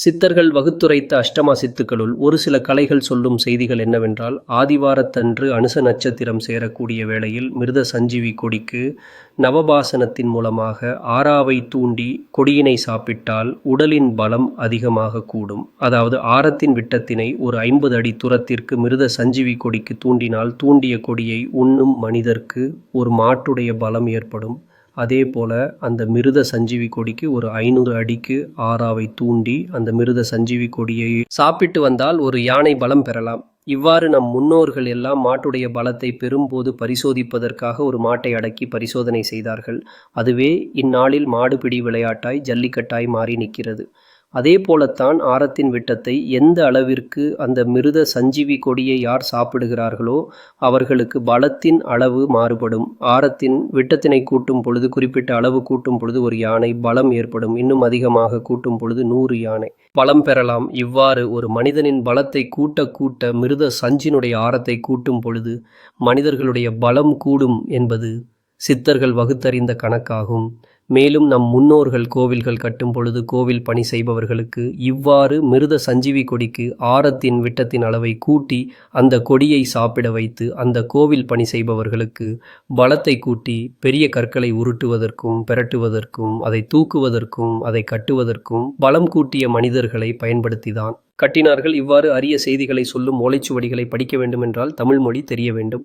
சித்தர்கள் வகுத்துரைத்த அஷ்டமா சித்துக்களுள் ஒரு சில கலைகள் சொல்லும் செய்திகள் என்னவென்றால் ஆதிவாரத்தன்று அனுச நட்சத்திரம் சேரக்கூடிய வேளையில் மிருத சஞ்சீவி கொடிக்கு நவபாசனத்தின் மூலமாக ஆறாவை தூண்டி கொடியினை சாப்பிட்டால் உடலின் பலம் அதிகமாக கூடும். அதாவது ஆரத்தின் விட்டத்தினை ஒரு ஐம்பது அடி தூரத்திற்கு மிருத சஞ்சீவி கொடிக்கு தூண்டினால் தூண்டிய கொடியை உண்ணும் மனிதர்க்கு ஒரு மாட்டுடைய பலம் ஏற்படும். அதே போல் அந்த மிருத சஞ்சீவி கொடிக்கு ஒரு ஐநூறு அடிக்கு ஆறாவை தூண்டி அந்த மிருத சஞ்சீவி கொடியை சாப்பிட்டு வந்தால் ஒரு யானை பலம் பெறலாம். இவ்வாறு நம் முன்னோர்கள் எல்லாம் மாட்டுடைய பலத்தை பெறும்போது பரிசோதிப்பதற்காக ஒரு மாட்டை அடக்கி பரிசோதனை செய்தார்கள். அதுவே இந்நாளில் மாடுபிடி விளையாட்டாய் ஜல்லிக்கட்டாய் மாறி நிற்கிறது. அதே போலத்தான் ஆரத்தின் விட்டத்தை எந்த அளவிற்கு அந்த மிருத சஞ்சீவி கொடியை யார் சாப்பிடுகிறார்களோ அவர்களுக்கு பலத்தின் அளவு மாறுபடும். ஆரத்தின் விட்டத்தினை கூட்டும் பொழுது குறிப்பிட்ட அளவு கூட்டும் பொழுது ஒரு யானை பலம் ஏற்படும். இன்னும் அதிகமாக கூட்டும் பொழுது நூறு யானை. பலம் பெறலாம். இவ்வாறு ஒரு மனிதனின் பலத்தை கூட்ட கூட்ட மிருத சஞ்சினுடைய ஆரத்தை கூட்டும் பொழுது மனிதர்களுடைய பலம் கூடும் என்பது சித்தர்கள் வகுத்தறிந்த கணக்காகும். மேலும் நம் முன்னோர்கள் கோவில்கள் கட்டும் பொழுது கோவில் பணி செய்பவர்களுக்கு இவ்வாறு மிருத சஞ்சீவி கொடிக்கு ஆரத்தின் விட்டத்தின் அளவை கூட்டி அந்த கொடியை சாப்பிட வைத்து அந்த கோவில் பணி செய்பவர்களுக்கு பலத்தை கூட்டி பெரிய கற்களை உருட்டுவதற்கும் பெரட்டுவதற்கும் அதை தூக்குவதற்கும் அதை கட்டுவதற்கும் பலம் கூட்டிய மனிதர்களை பயன்படுத்திதான். கட்டினார்கள். இவ்வாறு அரிய செய்திகளை சொல்லும் ஓலைச்சுவடிகளை படிக்க வேண்டுமென்றால் தமிழ் மொழி தெரிய வேண்டும்.